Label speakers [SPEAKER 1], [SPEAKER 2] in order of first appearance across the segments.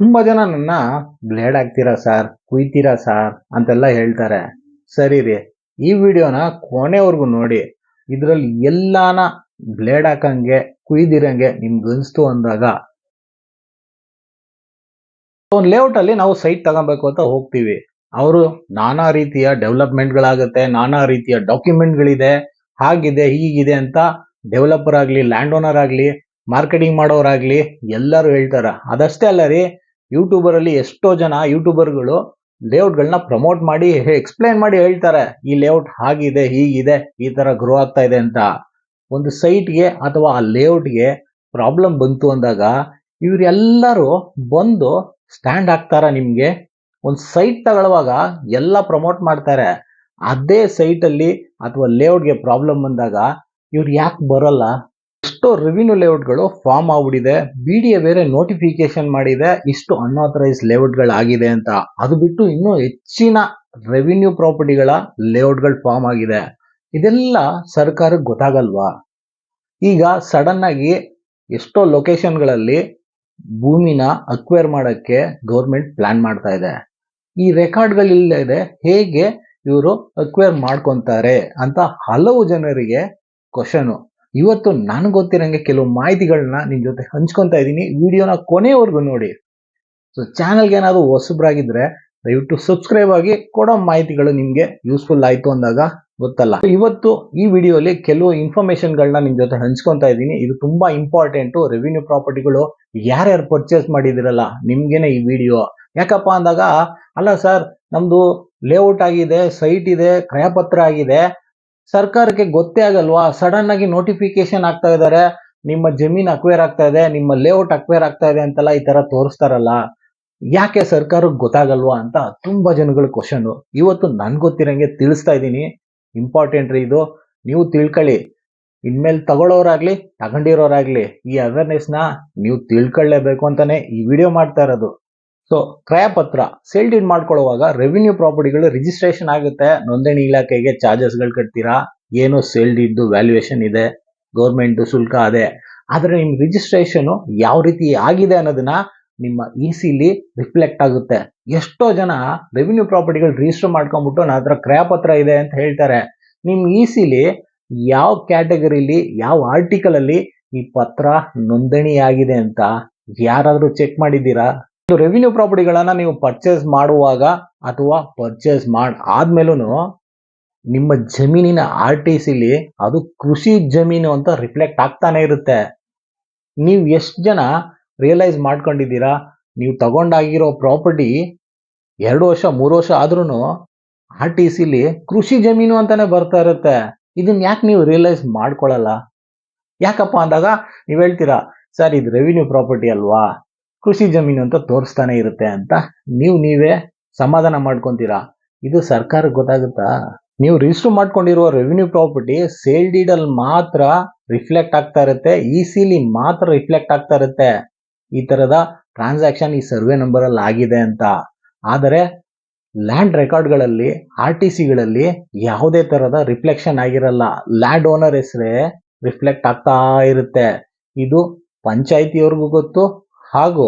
[SPEAKER 1] ತುಂಬಾ ಜನ ನನ್ನ ಬ್ಲೇಡ್ ಹಾಕ್ತೀರಾ ಸರ್, ಕುಯ್ತೀರಾ ಸರ್ ಅಂತೆಲ್ಲ ಹೇಳ್ತಾರೆ. ಸರಿ ರೀ, ಈ ವಿಡಿಯೋನ ಕೊನೆವರೆಗೂ ನೋಡಿ. ಇದರಲ್ಲಿ ಎಲ್ಲಾನ ಬ್ಲೇಡ್ ಹಾಕಂಗೆ, ಕುಯ್ದಿರಂಗೆ ಅನಿಸ್ತು ಅಂದಾಗ ಒಂದು ಲೇಔಟ್ ಅಲ್ಲಿ ನಾವು ಸೈಟ್ ತಗೊಬೇಕು ಅಂತ ಹೋಗ್ತೀವಿ. ಅವರು ನಾನಾ ರೀತಿಯ ಡೆವಲಪ್ಮೆಂಟ್ಗಳಾಗುತ್ತೆ ನಾನಾ ರೀತಿಯ ಡಾಕ್ಯುಮೆಂಟ್ಗಳಿದೆ ಹಾಗಿದೆ, ಹೀಗಿದೆ ಅಂತ ಡೆವಲಪರ್ ಆಗಲಿ ಲ್ಯಾಂಡ್ ಓನರ್ ಆಗಲಿ ಮಾರ್ಕೆಟಿಂಗ್ ಮಾಡೋರಾಗ್ಲಿ ಎಲ್ಲರೂ ಹೇಳ್ತಾರ. ಅದಷ್ಟೇ ಅಲ್ಲ ರೀ ಯೂಟ್ಯೂಬರ್ ಅಲ್ಲಿ ಎಷ್ಟೋ ಜನ ಯೂಟ್ಯೂಬರ್ಗಳು ಲೇಔಟ್ಗಳನ್ನ ಪ್ರಮೋಟ್ ಮಾಡಿ ಎಕ್ಸ್ಪ್ಲೈನ್ ಮಾಡಿ ಹೇಳ್ತಾರೆ, ಈ ಲೇಔಟ್ ಹಾಗಿದೆ, ಹೀಗಿದೆ, ಈ ತರ ಗ್ರೋ ಆಗ್ತಾ ಇದೆ ಅಂತ. ಒಂದು ಸೈಟ್ಗೆ ಅಥವಾ ಆ ಲೇಔಟ್ಗೆ ಪ್ರಾಬ್ಲಮ್ ಬಂತು ಅಂದಾಗ ಇವರೆಲ್ಲರೂ ಬಂದು ಸ್ಟ್ಯಾಂಡ್ ಹಾಕ್ತಾರ ನಿಮಗೆ. ಒಂದು ಸೈಟ್ ತಗೊಳ್ಳುವಾಗ ಎಲ್ಲ ಪ್ರಮೋಟ್ ಮಾಡ್ತಾರೆ. ಅದೇ ಸೈಟ್ ಅಲ್ಲಿ ಅಥವಾ ಲೇಔಟ್ಗೆ ಪ್ರಾಬ್ಲಮ್ ಬಂದಾಗ ಇವ್ರು ಯಾಕೆ ಬರಲ್ಲ? ಎಷ್ಟೋ ರೆವಿನ್ಯೂ ಲೇಔಟ್ಗಳು ಫಾರ್ಮ್ ಆಗ್ಬಿಟ್ಟಿದೆ. ಬಿ ಡಿ ಎ ಬೇರೆ ನೋಟಿಫಿಕೇಶನ್ ಮಾಡಿದೆ. ಇಷ್ಟು ಅನ್ಆಥರೈಸ್ ಲೇಔಟ್ಗಳಾಗಿದೆ ಅಂತ. ಅದು ಬಿಟ್ಟು ಇನ್ನೂ ಹೆಚ್ಚಿನ ರೆವಿನ್ಯೂ ಪ್ರಾಪರ್ಟಿಗಳ ಲೇಔಟ್ಗಳು ಫಾರ್ಮ್ ಆಗಿದೆ. ಇದೆಲ್ಲ ಸರ್ಕಾರಕ್ಕೆ ಗೊತ್ತಾಗಲ್ವಾ? ಈಗ ಸಡನ್ ಆಗಿ ಎಷ್ಟೋ ಲೊಕೇಶನ್ಗಳಲ್ಲಿ ಭೂಮಿನ ಅಕ್ವೈರ್ ಮಾಡೋಕ್ಕೆ ಗೌರ್ಮೆಂಟ್ ಪ್ಲಾನ್ ಮಾಡ್ತಾ ಇದೆ. ಈ ರೆಕಾರ್ಡ್ಗಳಿಲ್ಲದೆ ಹೇಗೆ ಇವರು ಅಕ್ವೈರ್ ಮಾಡ್ಕೊತಾರೆ ಅಂತ ಹಲವು ಜನರಿಗೆ ಕ್ವಶನು ಇವತ್ತು ನನಗೆ ಗೊತ್ತಿರೋಂಗೆ ಕೆಲವು ಮಾಹಿತಿಗಳನ್ನ ನಿಮ್ಮ ಜೊತೆ ಹಂಚ್ಕೊತಾ ಇದ್ದೀನಿ. ವಿಡಿಯೋನ ಕೊನೆವರೆಗೂ ನೋಡಿ. ಸೊ ಚಾನಲ್ಗೆ ಏನಾದರೂ ಹೊಸಬ್ರಾಗಿದ್ರೆ ದಯವಿಟ್ಟು ಸಬ್ಸ್ಕ್ರೈಬ್ ಆಗಿ ಕೊಡೋ ಮಾಹಿತಿಗಳು ನಿಮಗೆ ಯೂಸ್ಫುಲ್ ಆಯಿತು ಅಂದಾಗ ಗೊತ್ತಲ್ಲ. ಇವತ್ತು ಈ ವಿಡಿಯೋಲಿ ಕೆಲವು ಇನ್ಫಾರ್ಮೇಶನ್ಗಳನ್ನ ನಿಮ್ಮ ಜೊತೆ ಹಂಚ್ಕೊತಾ ಇದ್ದೀನಿ. ಇದು ತುಂಬಾ ಇಂಪಾರ್ಟೆಂಟು ರೆವಿನ್ಯೂ ಪ್ರಾಪರ್ಟಿಗಳು ಯಾರ್ಯಾರು ಪರ್ಚೇಸ್ ಮಾಡಿದಿರಲ್ಲ ನಿಮ್ಗೇನೆ ಈ ವಿಡಿಯೋ. ಯಾಕಪ್ಪ ಅಂದಾಗ, ಅಲ್ಲ ಸರ್ ನಮ್ದು ಲೇಔಟ್ ಆಗಿದೆ ಸೈಟ್ ಇದೆ, ಕ್ರಯಪತ್ರ ಆಗಿದೆ. ಸರ್ಕಾರಕ್ಕೆ ಗೊತ್ತೇ ಆಗಲ್ವಾ? ಸಡನ್ ಆಗಿ ನೋಟಿಫಿಕೇಶನ್ ಆಗ್ತಾ ಇದ್ದಾರೆ ನಿಮ್ಮ ಜಮೀನ್ ಅಕ್ವೇರ್ ಆಗ್ತಾ ಇದೆ, ನಿಮ್ಮ ಲೇಔಟ್ ಅಕ್ವೇರ್ ಆಗ್ತಾ ಇದೆ ಅಂತೆಲ್ಲ ಈ ತರ ತೋರಿಸ್ತಾರಲ್ಲ. ಯಾಕೆ ಸರ್ಕಾರಕ್ಕೆ ಗೊತ್ತಾಗಲ್ವಾ ಅಂತ ತುಂಬಾ ಜನಗಳ ಕ್ವಶನ್ ಇವತ್ತು ನನ್ ಗೊತ್ತಿರಂಗೆ ತಿಳಿಸ್ತಾ ಇದ್ದೀನಿ. ಇಂಪಾರ್ಟೆಂಟ್ ರೀ ಇದು. ನೀವು ತಿಳ್ಕೊಳ್ಳಿ. ಇನ್ಮೇಲೆ ತಗೊಳ್ಳೋರಾಗ್ಲಿ, ತಗೊಂಡಿರೋರಾಗ್ಲಿ ಈ ಅವೇರ್ನೆಸ್ನ ನೀವು ತಿಳ್ಕೊಳ್ಳೇಬೇಕು ಅಂತಾನೆ ಈ ವಿಡಿಯೋ ಮಾಡ್ತಾ ಇರೋದು. ಸೊ ಕ್ರಯಪತ್ರ ಸೇಲ್ ಡೀಡ್ ಮಾಡ್ಕೊಳ್ಳುವಾಗ ರೆವಿನ್ಯೂ ಪ್ರಾಪರ್ಟಿಗಳು ರಿಜಿಸ್ಟ್ರೇಷನ್ ಆಗುತ್ತೆ. ನೋಂದಣಿ ಇಲಾಖೆಗೆ ಚಾರ್ಜಸ್ಗಳು ಕಟ್ತೀರಾ? ಏನು ಸೇಲ್ ಡೀಲ್ದು ವ್ಯಾಲ್ಯೂಯೇಷನ್ ಇದೆ? ಗೌರ್ಮೆಂಟ್ ಶುಲ್ಕ ಅದೇ. ಆದರೆ ನಿಮ್ಮ ರಿಜಿಸ್ಟ್ರೇಷನು ಯಾವ ರೀತಿ ಆಗಿದೆ ಅನ್ನೋದನ್ನ ನಿಮ್ಮ ಇ ಸಿಲಿ ರಿಫ್ಲೆಕ್ಟ್ ಆಗುತ್ತೆ. ಎಷ್ಟೋ ಜನ ರೆವಿನ್ಯೂ ಪ್ರಾಪರ್ಟಿಗಳು ರಿಜಿಸ್ಟರ್ ಮಾಡ್ಕೊಂಡ್ಬಿಟ್ಟು ನನ್ನ ಹತ್ರ ಕ್ರಯಪತ್ರ ಇದೆ ಅಂತ ಹೇಳ್ತಾರೆ. ನಿಮ್ಮ ಇ ಸಿಲಿ ಯಾವ ಕ್ಯಾಟಗರಿಲಿ ಯಾವ ಆರ್ಟಿಕಲ್ ಅಲ್ಲಿ ಈ ಪತ್ರ ನೋಂದಣಿ ಆಗಿದೆ ಅಂತ ಯಾರಾದರೂ ಚೆಕ್ ಮಾಡಿದ್ದೀರಾ? ರೆವಿನ್ಯೂ ಪ್ರಾಪರ್ಟಿಗಳನ್ನ ನೀವು ಪರ್ಚೇಸ್ ಮಾಡುವಾಗ ಅಥವಾ ಪರ್ಚೇಸ್ ಮಾಡ್ ಆದ್ಮೇಲೂ ನಿಮ್ಮ ಜಮೀನಿನ ಆರ್ ಟಿ ಸಿಲಿ ಅದು ಕೃಷಿ ಜಮೀನು ಅಂತ ರಿಫ್ಲೆಕ್ಟ್ ಆಗ್ತಾನೆ ಇರುತ್ತೆ. ನೀವು ಎಷ್ಟು ಜನ ರಿಯಲೈಸ್ ಮಾಡ್ಕೊಂಡಿದ್ದೀರಾ? ನೀವು ತಗೊಂಡಾಗಿರೋ ಪ್ರಾಪರ್ಟಿ ಎರಡು ವರ್ಷ, ಮೂರು ವರ್ಷ ಆದ್ರೂ ಆರ್ ಟಿ ಸಿಲಿ ಕೃಷಿ ಜಮೀನು ಅಂತಾನೆ ಬರ್ತಾ ಇರುತ್ತೆ. ಇದನ್ನ ಯಾಕೆ ನೀವು ರಿಯಲೈಸ್ ಮಾಡ್ಕೊಳ್ಳಲ್ಲ ಯಾಕಪ್ಪ ಅಂದಾಗ ನೀವು ಹೇಳ್ತೀರಾ, ಸರ್, ಇದು ರೆವಿನ್ಯೂ ಪ್ರಾಪರ್ಟಿ ಅಲ್ವಾ? ಕೃಷಿ ಜಮೀನು ಅಂತ ತೋರಿಸ್ತಾನೆ ಇರುತ್ತೆ ಅಂತ ನೀವು ನೀವೇ ಸಮಾಧಾನ ಮಾಡ್ಕೊಂತೀರಾ? ಇದು ಸರ್ಕಾರಕ್ಕೆ ಗೊತ್ತಾಗುತ್ತಾ? ನೀವು ರಿಜಿಸ್ಟರ್ ಮಾಡ್ಕೊಂಡಿರುವ ರೆವಿನ್ಯೂ ಪ್ರಾಪರ್ಟಿ ಸೇಲ್ ಡೀಡ್ ಅಲ್ಲಿ ಮಾತ್ರ ರಿಫ್ಲೆಕ್ಟ್ ಆಗ್ತಾ ಇರುತ್ತೆ ಈಸಿಲಿ ಸಿಲಿ ಮಾತ್ರ ರಿಫ್ಲೆಕ್ಟ್ ಆಗ್ತಾ ಇರುತ್ತೆ. ಈ ತರದ ಟ್ರಾನ್ಸಾಕ್ಷನ್ ಈ ಸರ್ವೆ ನಂಬರ್ ಅಲ್ಲಿ ಆಗಿದೆ ಅಂತ. ಆದರೆ ಲ್ಯಾಂಡ್ ರೆಕಾರ್ಡ್ಗಳಲ್ಲಿ ಆರ್ ಟಿ ಸಿಗಳಲ್ಲಿ ಯಾವುದೇ ತರದ ರಿಫ್ಲೆಕ್ಷನ್ ಆಗಿರಲ್ಲ. ಲ್ಯಾಂಡ್ ಓನರ್ ಹೆಸರೇ ರಿಫ್ಲೆಕ್ಟ್ ಆಗ್ತಾ ಇರುತ್ತೆ. ಇದು ಪಂಚಾಯತಿಯವ್ರಿಗೂ ಗೊತ್ತು ಹಾಗೂ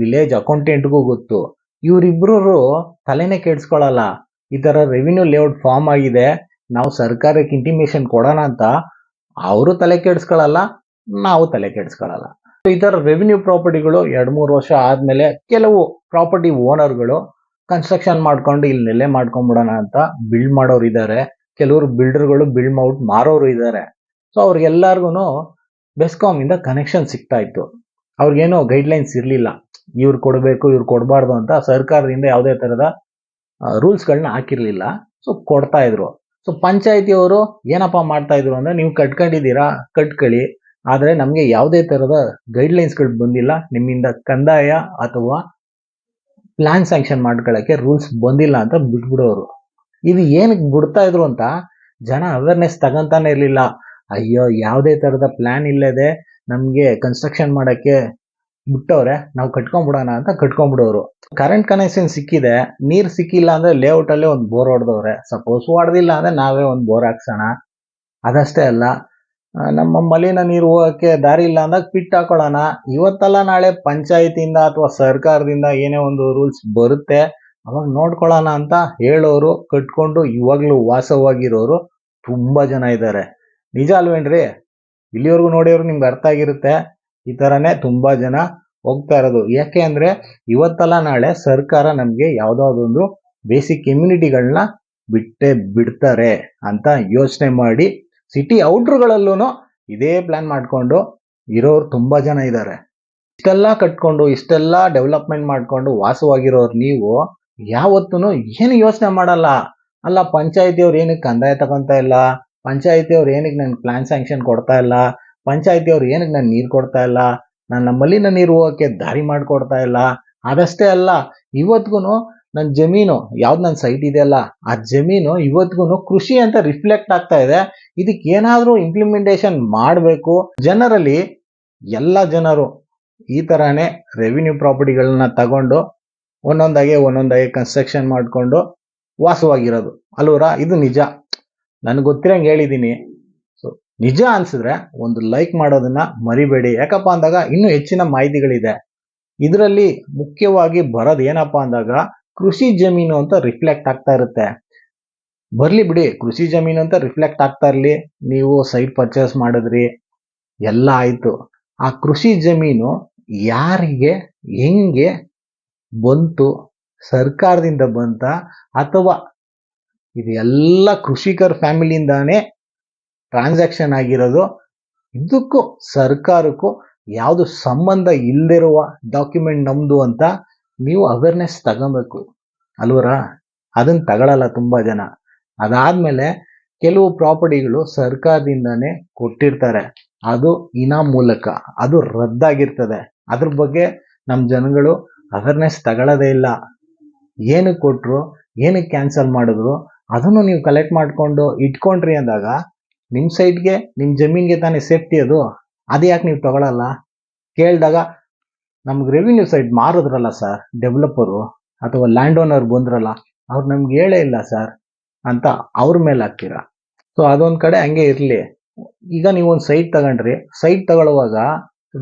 [SPEAKER 1] ವಿಲೇಜ್ ಅಕೌಂಟೆಂಟ್ಗೂ ಗೊತ್ತು. ಇವರಿಬ್ರು ತಲೆನೇ ಕೆಡಿಸ್ಕೊಳ್ಳಲ್ಲ ಈ ಥರ ರೆವಿನ್ಯೂ ಲೇಔಟ್ ಫಾರ್ಮ್ ಆಗಿದೆ. ನಾವು ಸರ್ಕಾರಕ್ಕೆ ಇಂಟಿಮೇಷನ್ ಕೊಡೋಣ ಅಂತ ಅವರು ತಲೆ ಕೆಡಿಸ್ಕೊಳ್ಳಲ್ಲ ನಾವು ತಲೆ ಕೆಡಿಸ್ಕೊಳ್ಳಲ್ಲ ಈ ಥರ ರೆವಿನ್ಯೂ ಪ್ರಾಪರ್ಟಿಗಳು ಎರಡ್ ಮೂರು ವರ್ಷ ಆದಮೇಲೆ ಕೆಲವು ಪ್ರಾಪರ್ಟಿ ಓನರ್ಗಳು ಕನ್ಸ್ಟ್ರಕ್ಷನ್ ಮಾಡ್ಕೊಂಡು ಇಲ್ಲಿ ನೆಲೆ ಮಾಡ್ಕೊಂಡ್ಬಿಡೋಣ ಅಂತ ಬಿಲ್ಡ್ ಮಾಡೋರು ಇದ್ದಾರೆ ಕೆಲವರು ಬಿಲ್ಡರ್ಗಳು ಬಿಲ್ಡ್ ಔಟ್ ಮಾರೋರು ಇದ್ದಾರೆ ಸೊ ಅವ್ರಿಗೆಲ್ಲರಿಗೂ ಬೆಸ್ಕಾಮ್ ಇಂದ ಕನೆಕ್ಷನ್ ಸಿಗ್ತಾ ಇತ್ತು. ಅವ್ರಿಗೇನು ಗೈಡ್ಲೈನ್ಸ್ ಇರಲಿಲ್ಲ. ಇವ್ರು ಕೊಡಬೇಕು, ಇವ್ರು ಕೊಡಬಾರ್ದು ಅಂತ ಸರ್ಕಾರದಿಂದ ಯಾವುದೇ ಥರದ ರೂಲ್ಸ್ಗಳನ್ನ ಹಾಕಿರಲಿಲ್ಲ. ಸೊ ಕೊಡ್ತಾ ಇದ್ರು. ಸೊ ಪಂಚಾಯತಿಯವರು ಏನಪ್ಪ ಮಾಡ್ತಾ ಇದ್ರು ಅಂದರೆ ನೀವು ಕಟ್ಕೊಂಡಿದ್ದೀರಾ, ಕಟ್ಕೊಳ್ಳಿ. ಆದರೆ ನಮಗೆ ಯಾವುದೇ ಥರದ ಗೈಡ್ಲೈನ್ಸ್ಗಳು ಬಂದಿಲ್ಲ. ನಿಮ್ಮಿಂದ ಕಂದಾಯ ಅಥವಾ ಪ್ಲ್ಯಾನ್ ಸ್ಯಾಂಕ್ಷನ್ ಮಾಡ್ಕೊಳ್ಳೋಕ್ಕೆ ರೂಲ್ಸ್ ಬಂದಿಲ್ಲ ಅಂತ ಬಿಟ್ಬಿಡೋರು. ಇದು ಏನಕ್ಕೆ ಬಿಡ್ತಾ ಇದ್ರು ಅಂತ ಜನ ಅವೇರ್ನೆಸ್ ತಗೊಂತಾನೆ ಇರಲಿಲ್ಲ. ಅಯ್ಯೋ, ಯಾವುದೇ ಥರದ ಪ್ಲ್ಯಾನ್ ಇಲ್ಲದೆ ನಮಗೆ ಕನ್ಸ್ಟ್ರಕ್ಷನ್ ಮಾಡಕ್ಕೆ ಬಿಟ್ಟವ್ರೆ, ನಾವು ಕಟ್ಕೊಂಡ್ಬಿಡೋಣ ಅಂತ ಕಟ್ಕೊಂಡ್ಬಿಡೋರು ಕರೆಂಟ್ ಕನೆಕ್ಷನ್ ಸಿಕ್ಕಿದೆ, ನೀರ್ ಸಿಕ್ಕಿಲ್ಲ ಅಂದ್ರೆ ಲೇಔಟ್ ಅಲ್ಲೇ ಒಂದು ಬೋರ್ ಹೊಡೆದವ್ರೆ. ಸಪೋಸ್ ಹೊಡೆದಿಲ್ಲ ಅಂದ್ರೆ ನಾವೇ ಒಂದು ಬೋರ್ ಹಾಕ್ಸೋಣ. ಅದಷ್ಟೇ ಅಲ್ಲ ನಮ್ಮ ಮಲಿನ ನೀರು ಹೋಗಕ್ಕೆ ದಾರಿ ಇಲ್ಲ ಅಂದಾಗ ಪಿಟ್ ಹಾಕೊಳ್ಳೋಣ. ಇವತ್ತಲ್ಲ ನಾಳೆ ಪಂಚಾಯತಿಂದ ಅಥವಾ ಸರ್ಕಾರದಿಂದ ಏನೇ ಒಂದು ರೂಲ್ಸ್ ಬರುತ್ತೆ, ಅವಾಗ ನೋಡ್ಕೊಳ್ಳೋಣ ಅಂತ ಹೇಳೋರು, ಕಟ್ಕೊಂಡು ಇವಾಗಲೂ ವಾಸವಾಗಿರೋರು ತುಂಬಾ ಜನ ಇದ್ದಾರೆ. ನಿಜ ಅಲ್ವೇನ್ರಿ? ಇಲ್ಲಿವರೆಗೂ ನೋಡಿದ್ರು ನಿಮ್ಗೆ ಅರ್ಥ ಆಗಿರುತ್ತೆ. ಈ ತರನೇ ತುಂಬಾ ಜನ ಹೋಗ್ತಾ ಇರೋದು. ಯಾಕೆ ಅಂದ್ರೆ ಇವತ್ತಲ್ಲ ನಾಳೆ ಸರ್ಕಾರ ನಮ್ಗೆ ಯಾವ್ದಾವ್ದೊಂದು ಬೇಸಿಕ್ ಇಮ್ಯುನಿಟಿಗಳನ್ನ ಬಿಟ್ಟೆ ಬಿಡ್ತಾರೆ ಅಂತ ಯೋಚನೆ ಮಾಡಿ ಸಿಟಿ ಔಟ್ರುಗಳಲ್ಲೂ ಇದೇ ಪ್ಲಾನ್ ಮಾಡಿಕೊಂಡು ಇರೋರು ತುಂಬ ಜನ ಇದ್ದಾರೆ. ಇಷ್ಟೆಲ್ಲ ಕಟ್ಕೊಂಡು, ಇಷ್ಟೆಲ್ಲ ಡೆವಲಪ್ಮೆಂಟ್ ಮಾಡಿಕೊಂಡು ವಾಸವಾಗಿರೋರು ನೀವು ಯಾವತ್ತೂ ಏನು ಯೋಚನೆ ಮಾಡಲ್ಲ. ಅಲ್ಲ, ಪಂಚಾಯತಿಯವ್ರು ಏನಕ್ಕೆ ಕಂದಾಯ ತಗೊಂತ ಇಲ್ಲ? ಪಂಚಾಯತಿಯವ್ರು ಏನಕ್ಕೆ ನನ್ಗೆ ಪ್ಲಾನ್ ಸ್ಯಾಂಕ್ಷನ್ ಕೊಡ್ತಾ ಇಲ್ಲ? ಪಂಚಾಯಿತಿಯವ್ರು ಏನಕ್ಕೆ ನಾನು ನೀರು ಕೊಡ್ತಾ ಇಲ್ಲ? ನನ್ನ ಮಲಿನ ನೀರು ಹೋಗೋಕ್ಕೆ ದಾರಿ ಮಾಡಿಕೊಡ್ತಾ ಇಲ್ಲ. ಅದಷ್ಟೇ ಅಲ್ಲ ಇವತ್ಗೂ ನನ್ನ ಜಮೀನು, ಯಾವ್ದು ನನ್ನ ಸೈಟ್ ಇದೆಯಲ್ಲ ಆ ಜಮೀನು ಇವತ್ಗೂ ಕೃಷಿ ಅಂತ ರಿಫ್ಲೆಕ್ಟ್ ಆಗ್ತಾ ಇದೆ. ಇದಕ್ಕೆ ಏನಾದರೂ ಇಂಪ್ಲಿಮೆಂಟೇಷನ್ ಮಾಡಬೇಕು. ಜನರಲ್ಲಿ, ಎಲ್ಲ ಜನರು ಈ ಥರನೇ ರೆವಿನ್ಯೂ ಪ್ರಾಪರ್ಟಿಗಳನ್ನ ತಗೊಂಡು, ಒಂದೊಂದಾಗೆ ಒಂದೊಂದಾಗೆ ಕನ್ಸ್ಟ್ರಕ್ಷನ್ ಮಾಡಿಕೊಂಡು ವಾಸವಾಗಿರೋದು. ಅಲ್ವರ ಇದು ನಿಜ. ನನಗೆ ಗೊತ್ತಿರಂಗೆ ಹೇಳಿದ್ದೀನಿ ಸೊ ನಿಜ ಅನ್ಸಿದ್ರೆ ಒಂದು ಲೈಕ್ ಮಾಡೋದನ್ನ ಮರಿಬೇಡಿ. ಯಾಕಪ್ಪ ಅಂದಾಗ ಇನ್ನೂ ಹೆಚ್ಚಿನ ಮಾಹಿತಿಗಳಿದೆ. ಇದರಲ್ಲಿ ಮುಖ್ಯವಾಗಿ ಬರೋದು ಏನಪ್ಪ ಅಂದಾಗ ಕೃಷಿ ಜಮೀನು ಅಂತ ರಿಫ್ಲೆಕ್ಟ್ ಆಗ್ತಾ ಇರುತ್ತೆ. ಬರ್ಲಿ ಬಿಡಿ, ಕೃಷಿ ಜಮೀನು ಅಂತ ರಿಫ್ಲೆಕ್ಟ್ ಆಗ್ತಾ ಇರಲಿ. ನೀವು ಸೈಟ್ ಪರ್ಚೇಸ್ ಮಾಡಿದ್ರಿ, ಎಲ್ಲ ಆಯ್ತು. ಆ ಕೃಷಿ ಜಮೀನು ಯಾರಿಗೆ, ಹೆಂಗೆ ಬಂತು, ಸರ್ಕಾರದಿಂದ ಬಂತ, ಅಥವಾ ಇದು ಎಲ್ಲ ಕೃಷಿಕರ ಫ್ಯಾಮಿಲಿಯಿಂದಾನೇ ಟ್ರಾನ್ಸಾಕ್ಷನ್ ಆಗಿರೋದು. ಇದಕ್ಕೂ ಸರ್ಕಾರಕ್ಕೂ ಯಾವುದು ಸಂಬಂಧ ಇಲ್ಲದಿರುವ ಡಾಕ್ಯುಮೆಂಟ್ ನಮ್ದು ಅಂತ ನೀವು ಅವೇರ್ನೆಸ್ ತಗೋಬೇಕು. ಅಲ್ವರ? ಅದನ್ನು ತಗೊಳ್ಳಲ್ಲ ತುಂಬ ಜನ. ಅದಾದಮೇಲೆ ಕೆಲವು ಪ್ರಾಪರ್ಟಿಗಳು ಸರ್ಕಾರದಿಂದನೇ ಕೊಟ್ಟಿರ್ತಾರೆ. ಅದು ಇನ ಮೂಲಕ, ಅದು ರದ್ದಾಗಿರ್ತದೆ. ಅದ್ರ ಬಗ್ಗೆ ನಮ್ಮ ಜನಗಳು ಅವೇರ್ನೆಸ್ ತಗೊಳ್ಳೋದೇ ಇಲ್ಲ. ಏನಕ್ಕೆ ಕೊಟ್ಟರು ಏನಕ್ಕೆ ಕ್ಯಾನ್ಸಲ್ ಮಾಡಿದ್ರು ಅದನ್ನು ನೀವು ಕಲೆಕ್ಟ್ ಮಾಡಿಕೊಂಡು ಇಟ್ಕೊಂಡ್ರಿ ಅಂದಾಗ ನಿಮ್ಮ ಸೈಟ್ಗೆ ನಿಮ್ಮ ಜಮೀನಿಗೆ ತಾನೇ ಸೇಫ್ಟಿ ಅದು. ಅದು ಯಾಕೆ ನೀವು ತಗೊಳಲ್ಲ? ಕೇಳಿದಾಗ ನಮ್ಗೆ ರೆವಿನ್ಯೂ ಸೈಡ್ ಮಾರಿದ್ರಲ್ಲ ಸರ್ ಡೆವಲಪರು ಅಥವಾ ಲ್ಯಾಂಡ್ ಓನರ್ ಬಂದ್ರಲ್ಲ, ಅವ್ರು ನಮ್ಗೆ ಹೇಳೇ ಇಲ್ಲ ಸರ್ ಅಂತ ಅವ್ರ ಮೇಲೆ ಹಾಕ್ತೀರಾ. ಸೊ ಅದೊಂದು ಕಡೆ ಹಂಗೆ ಇರಲಿ. ಈಗ ನೀವು ಒಂದು ಸೈಟ್ ತಗೊಂಡ್ರಿ ಸೈಟ್ ತಗೊಳ್ಳುವಾಗ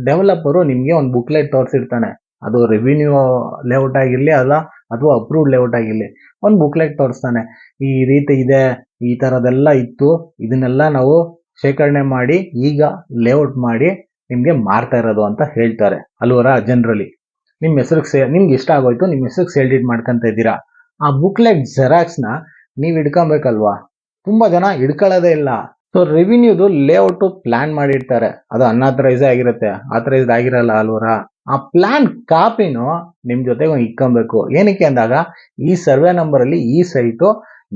[SPEAKER 1] ಡೆವಲಪರು ನಿಮಗೆ ಒಂದು ಬುಕ್ಲೆಟ್ ತೋರಿಸಿರ್ತಾನೆ. ಅದು ರೆವಿನ್ಯೂ ಲೇಔಟ್ ಆಗಿರಲಿ ಅಲ್ಲ, ಅಥವಾ ಅಪ್ರೂವ್ಡ್ ಲೇಔಟ್ ಆಗಿರಲಿ. ಒಂದು ಬುಕ್ಲೆಟ್ ತೋರಿಸ್ತಾನೆ. ಈ ರೀತಿ ಇದೆ, ಈ ಥರದೆಲ್ಲ ಇತ್ತು. ಇದನ್ನೆಲ್ಲ ನಾವು ಶೇಖರಣೆ ಮಾಡಿ, ಈಗ ಲೇಔಟ್ ಮಾಡಿ ನಿಮಗೆ ಮಾರ್ತಾ ಇರೋದು ಅಂತ ಹೇಳ್ತಾರೆ ಅಲ್ವರ ಜನರಲಿ ನಿಮ್ಮ ಹೆಸರಿಗೆ ಸೇ ನಿಮ್ಗೆ ಇಷ್ಟ ಆಗೋಯ್ತು ನಿಮ್ಮ ಹೆಸರಿಗೆ ಸೇಲ್ ಡೀಟ್ ಮಾಡ್ಕೊಂತ ಇದ್ದೀರಾ. ಆ ಬುಕ್ಲೆಟ್ ಜೆರಾಕ್ಸ್ನ ನೀವು ಹಿಡ್ಕೊಬೇಕಲ್ವಾ ತುಂಬಾ ಜನ ಹಿಡ್ಕೊಳ್ಳೋದೇ ಇಲ್ಲ. ಸೊ ರೆವಿನ್ಯೂದು ಲೇಔಟ್ ಪ್ಲಾನ್ ಮಾಡಿರ್ತಾರೆ. ಅದು ಅನ್ಆಥರೈಸೇ ಆಗಿರುತ್ತೆ. ಆಥರೈಸ್ಡ್ ಆಗಿರಲ್ಲ ಅಲ್ವರ? ಆ ಪ್ಲಾನ್ ಕಾಪಿನೂ ನಿಮ್ಮ ಜೊತೆಗೆ ಇಕ್ಕೊಬೇಕು ಏನಕ್ಕೆ ಅಂದಾಗ ಈ ಸರ್ವೆ ನಂಬರಲ್ಲಿ ಈ ಸೈಟು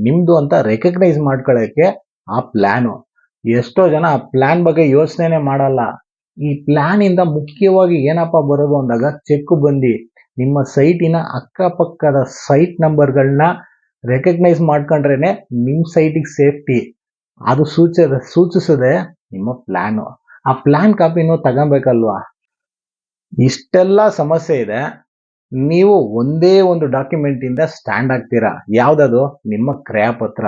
[SPEAKER 1] ನಿಮ್ಮದು ಅಂತ ರೆಕಗ್ನೈಸ್ ಮಾಡ್ಕೊಳ್ಳೋಕ್ಕೆ ಆ ಪ್ಲ್ಯಾನು ಎಷ್ಟೋ ಜನ ಆ ಪ್ಲಾನ್ ಬಗ್ಗೆ ಯೋಚನೆ ಮಾಡಲ್ಲ. ಈ ಪ್ಲ್ಯಾನಿಂದ ಮುಖ್ಯವಾಗಿ ಏನಪ್ಪ ಬರೋದು ಅಂದಾಗ ಚೆಕ್ ಬಂದು ನಿಮ್ಮ ಸೈಟಿನ ಅಕ್ಕಪಕ್ಕದ ಸೈಟ್ ನಂಬರ್ಗಳನ್ನ ರೆಕಗ್ನೈಸ್ ಮಾಡ್ಕೊಂಡ್ರೇನೆ ನಿಮ್ಮ ಸೈಟಿಗೆ ಸೇಫ್ಟಿ ಅದು ಸೂಚ, ಸೂಚಿಸದೆ ನಿಮ್ಮ ಪ್ಲ್ಯಾನು ಆ ಪ್ಲಾನ್ ಕಾಪಿನೂ ತಗೊಬೇಕಲ್ವಾ? ಇಷ್ಟೆಲ್ಲ ಸಮಸ್ಯೆ ಇದೆ. ನೀವು ಒಂದೇ ಒಂದು ಡಾಕ್ಯುಮೆಂಟ್ ಇಂದ ಸ್ಟ್ಯಾಂಡ್ ಆಗ್ತೀರಾ? ಯಾವ್ದದು? ನಿಮ್ಮ ಕ್ರಯಪತ್ರ.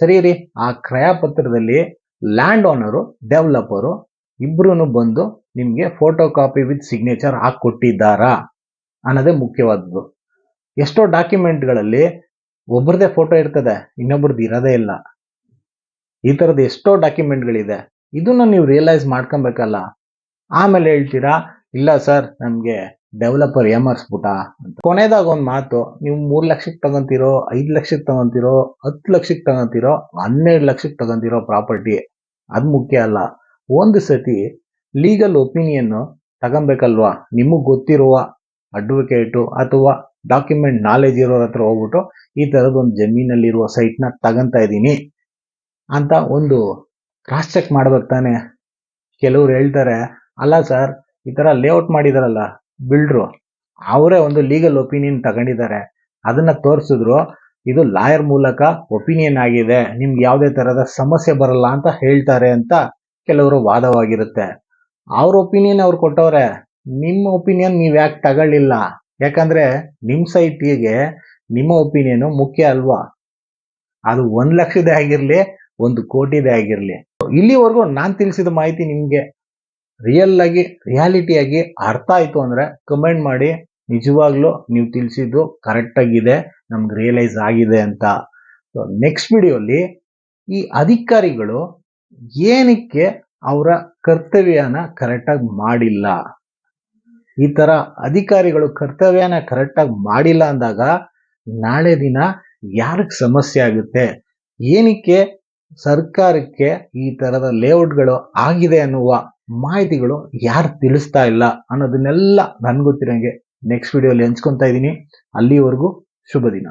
[SPEAKER 1] ಸರಿ ರೀ ಆ ಕ್ರಯಪತ್ರದಲ್ಲಿ ಲ್ಯಾಂಡ್ ಓನರು, ಡೆವಲಪರು ಇಬ್ರು ಬಂದು ನಿಮಗೆ ಫೋಟೋ ಕಾಪಿ ವಿತ್ ಸಿಗ್ನೇಚರ್ ಹಾಕ್ಕೊಟ್ಟಿದ್ದಾರಾ ಅನ್ನೋದೇ ಮುಖ್ಯವಾದದ್ದು. ಎಷ್ಟೋ ಡಾಕ್ಯುಮೆಂಟ್ಗಳಲ್ಲಿ ಒಬ್ಬರದೇ ಫೋಟೋ ಇರ್ತದೆ, ಇನ್ನೊಬ್ರದ್ದು ಇರೋದೇ ಇಲ್ಲ. ಈ ತರದ ಎಷ್ಟೋ ಡಾಕ್ಯುಮೆಂಟ್ಗಳಿದೆ. ಇದನ್ನ ನೀವು ರಿಯಲೈಸ್ ಮಾಡ್ಕೊಬೇಕಲ್ಲ. ಆಮೇಲೆ ಹೇಳ್ತೀರಾ ಇಲ್ಲ ಸರ್, ನಮಗೆ ಡೆವಲಪರ್ ಏಮರ್ಸ್ಬಿಟ್ಟ ಅಂತ. ಕೊನೆದಾಗ ಒಂದು ಮಾತು, ನೀವು ಮೂರು ಲಕ್ಷಕ್ಕೆ ತಗೊಂತಿರೋ, ಐದು ಲಕ್ಷಕ್ಕೆ ತಗೊಂತಿರೋ, ಹತ್ತು ಲಕ್ಷಕ್ಕೆ ತಗೊಂತಿರೋ, ಹನ್ನೆರಡು ಲಕ್ಷಕ್ಕೆ ತಗೊಂತಿರೋ ಪ್ರಾಪರ್ಟಿ, ಅದು ಮುಖ್ಯ ಅಲ್ಲ. ಒಂದು ಸತಿ ಲೀಗಲ್ ಒಪಿನಿಯನ್ ತಗೊಬೇಕಲ್ವಾ? ನಿಮಗೆ ಗೊತ್ತಿರುವ ಅಡ್ವೊಕೇಟು ಅಥವಾ ಡಾಕ್ಯುಮೆಂಟ್ ನಾಲೆಜ್ ಇರೋರ ಹತ್ರ ಹೋಗ್ಬಿಟ್ಟು ಈ ಥರದ ಒಂದು ಜಮೀನಲ್ಲಿರುವ ಸೈಟ್ನ ತಗಂತ ಇದ್ದೀನಿ ಅಂತ ಒಂದು ಕ್ರಾಸ್ ಚೆಕ್ ಮಾಡ್ಬೇಕು ತಾನೆ. ಕೆಲವ್ರು ಹೇಳ್ತಾರೆ, ಅಲ್ಲ ಸರ್ ಈ ತರ ಲೇಔಟ್ ಮಾಡಿದಾರಲ್ಲ ಬಿಲ್ಡ್ರು ಅವರೇ ಒಂದು ಲೀಗಲ್ ಒಪಿನಿಯನ್ ತಗೊಂಡಿದ್ದಾರೆ. ಅದನ್ನ ತೋರಿಸಿದ್ರು, ಇದು ಲಾಯರ್ ಮೂಲಕ ಒಪಿನಿಯನ್ ಆಗಿದೆ, ನಿಮ್ಗೆ ಯಾವುದೇ ತರಹದ ಸಮಸ್ಯೆ ಬರಲ್ಲ ಅಂತ ಹೇಳ್ತಾರೆ ಅಂತ ಕೆಲವರು ವಾದವಾಗಿರುತ್ತೆ. ಅವ್ರ ಒಪಿನಿಯನ್ ಅವ್ರು ಕೊಟ್ಟವ್ರೆ, ನಿಮ್ಮ ಒಪಿನಿಯನ್ ನೀವು ಯಾಕೆ ತಗೊಳ್ಳಿಲ್ಲ? ಯಾಕಂದ್ರೆ ನಿಮ್ಮ ಸೈಟಿಗೆ ನಿಮ್ಮ ಒಪಿನಿಯನ್ ಮುಖ್ಯ ಅಲ್ವಾ? ಅದು ಒಂದ್ ಲಕ್ಷದೇ ಆಗಿರ್ಲಿ, ಒಂದು ಕೋಟಿದೇ ಆಗಿರ್ಲಿ. ಇಲ್ಲಿವರೆಗೂ ನಾನು ತಿಳಿಸಿದ ಮಾಹಿತಿ ನಿಮಗೆ. ರಿಯಲ್ ಆಗಿ ರಿಯಾಲಿಟಿ ಆಗಿ ಅರ್ಥ ಆಯ್ತು ಅಂದ್ರೆ ಕಮೆಂಟ್ ಮಾಡಿ, ನಿಜವಾಗ್ಲೂ ನೀವು ತಿಳಿಸಿದ್ದು ಕರೆಕ್ಟ್ ಆಗಿದೆ, ನಮ್ಗೆ ರಿಯಲೈಸ್ ಆಗಿದೆ ಅಂತ. ಸೊ ನೆಕ್ಸ್ಟ್ ವಿಡಿಯೋಲಿ ಈ ಅಧಿಕಾರಿಗಳು ಏನಕ್ಕೆ ಅವರ ಕರ್ತವ್ಯನ ಕರೆಕ್ಟಾಗಿ ಮಾಡಿಲ್ಲ? ಈ ಥರ ಅಧಿಕಾರಿಗಳು ಕರ್ತವ್ಯನ ಕರೆಕ್ಟಾಗಿ ಮಾಡಿಲ್ಲ ಅಂದಾಗ ನಾಳೆ ದಿನ ಯಾರಿಗೆ ಸಮಸ್ಯೆ ಆಗುತ್ತೆ? ಏನಕ್ಕೆ ಸರ್ಕಾರಕ್ಕೆ ಈ ತರದ ಲೇಔಟ್ಗಳು ಆಗಿದೆ ಅನ್ನುವ ಮಾಹಿತಿಗಳು ಯಾರು ತಿಳಿಸ್ತಾ ಇಲ್ಲ ಅನ್ನೋದನ್ನೆಲ್ಲ ನನ್ಗೊತ್ತಿರೋಂಗೆ ನೆಕ್ಸ್ಟ್ ವಿಡಿಯೋಲಿ ಹಂಚ್ಕೊತಾ ಇದ್ದೀನಿ. ಅಲ್ಲಿವರೆಗೂ ಶುಭ ದಿನ